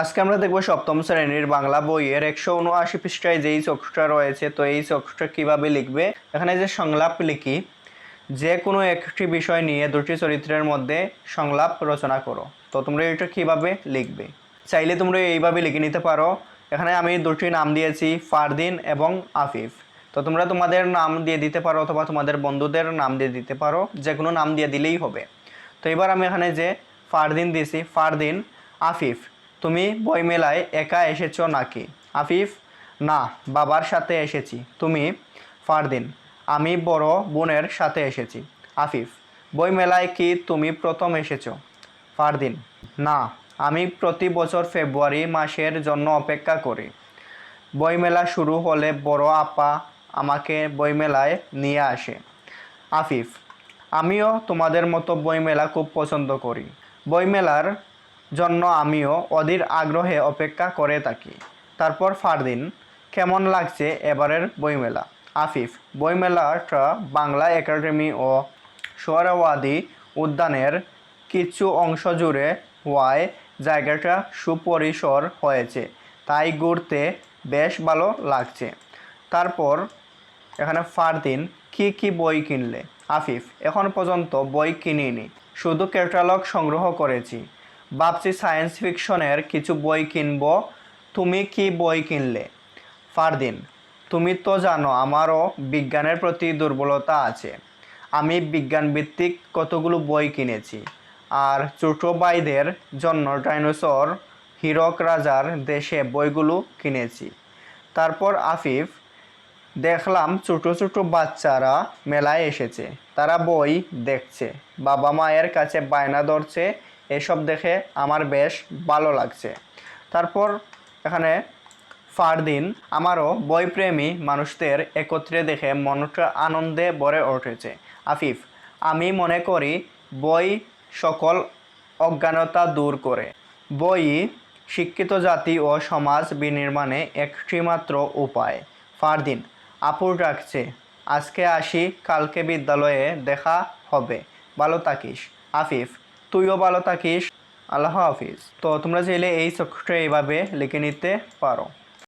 আজকে আমরা দেখব সপ্তম শ্রেণির বাংলা বইয়ের একশো উনআশি পৃষ্ঠায় যেই চক্ষুটা রয়েছে, তো এই চক্ষুটা কীভাবে লিখবে? এখানে যে সংলাপ লিখি, যে কোনো একটি বিষয় নিয়ে দুটি চরিত্রের মধ্যে সংলাপ রচনা করো। তো তোমরা এটা কীভাবে লিখবে? চাইলে তোমরা এইভাবে লিখে নিতে পারো। এখানে আমি দুটি নাম দিয়েছি, ফারদিন এবং আফিফ। তো তোমরা তোমাদের নাম দিয়ে দিতে পারো অথবা তোমাদের বন্ধুদের নাম দিয়ে দিতে পারো, যে কোনো নাম দিয়ে দিলেই হবে। তো এবার আমি এখানে যে ফারদিন দিয়েছি, ফারদিন, আফিফ। তুমি বইমেলায় একা এসেছ নাকি? আফিফ, না, বাবার সাথে এসেছি। তুমি, ফারদিন, আমি বড় বোনের সাথে এসেছি। আফিফ, বইমেলায় কি তুমি প্রথম এসেছ? ফারদিন, না, আমি প্রতি বছর ফেব্রুয়ারি মাসের জন্য অপেক্ষা করি। বইমেলা শুরু হলে বড় আপা আমাকে বইমেলায় নিয়ে আসে। আফিফ, আমিও তোমাদের মতো বইমেলা খুব পছন্দ করি। বইমেলার জন্য আমিও অধীর আগ্রহে অপেক্ষা করে থাকি। তারপর ফারদিন, কেমন লাগছে এবারের বইমেলা? আফিফ, বইমেলাটা বাংলা একাডেমি ও সোহরাওয়াদী উদ্যানের কিছু অংশ জুড়ে হওয়ায় জায়গাটা সুপরিসর হয়েছে, তাই ঘুরতে বেশ ভালো লাগছে। তারপর এখানে ফারদিন, কি কি বই কিনলে? আফিফ, এখন পর্যন্ত বই কিনিনি, শুধু ক্যাটালগ সংগ্রহ করেছি। ভাবছি সায়েন্স ফিকশনের কিছু বই কিনব। তুমি কি বই কিনলে? ফারদিন, তুমি তো জানো আমারও বিজ্ঞানের প্রতি দুর্বলতা আছে। আমি বিজ্ঞানভিত্তিক কতগুলো বই কিনেছি। আর ছোটো ভাইদের জন্য ডাইনোসর, হিরক রাজার দেশে বইগুলো কিনেছি। তারপর আফিফ, দেখলাম ছোটো ছোটো বাচ্চারা মেলায় এসেছে। তারা বই দেখছে। বাবা মায়ের কাছে বায়না ধরছে এসব দেখে আমার বেশ ভালো লাগছে। তারপর এখানে ফারদিন আমারও বইপ্রেমী মানুষদের একত্রে দেখে মনটা আনন্দে ভরে উঠেছে। আফিফ, আমি মনে করি বই সকল অজ্ঞানতা দূর করে। বই শিক্ষিত জাতি ও সমাজ বিনির্মাণে একটিমাত্র উপায়। ফারদিন, আপুর ডাকছে, আজকে আসি, কালকে বিদ্যালয়ে দেখা হবে। ভালো থাকিস। আফিফ তুইও ভালো থাকিস। আল্লাহ হাফিজ। তো তোমরা চাইলে এই চক্ষুটা এইভাবে লিখে নিতে পারো।